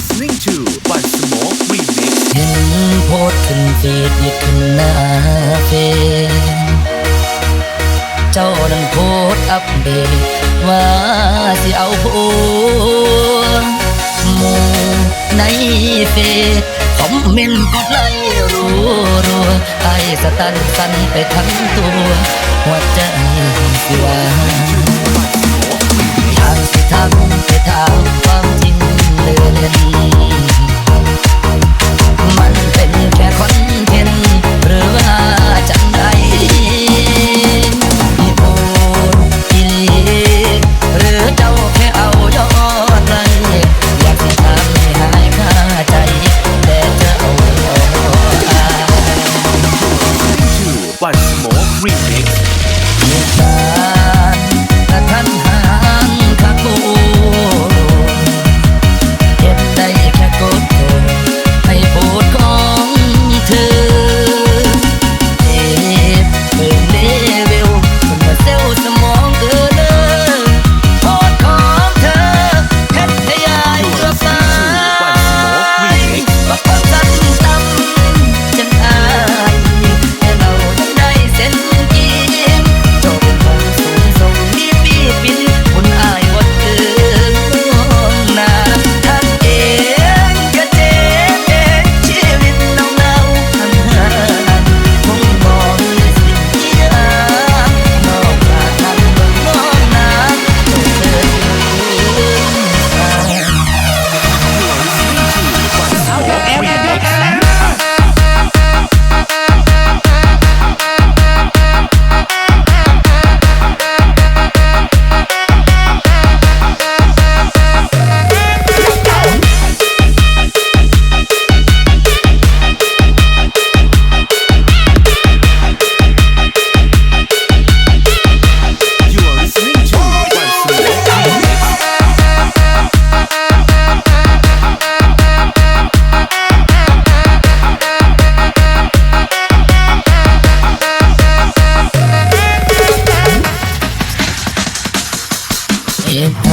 listening to บันสโมกรีมิกเห็นโพสขึ้นเฟีดอีกขึ้นหน้าเฟซเจ้านั้นโพสอัปเดตว่าสิเอาผัวหมู่ในเฟซคอมเมนต์กดไลค์รัวรัวไอสตันสันไปทั้งตัวหัวใจ Once more remix. Yeah.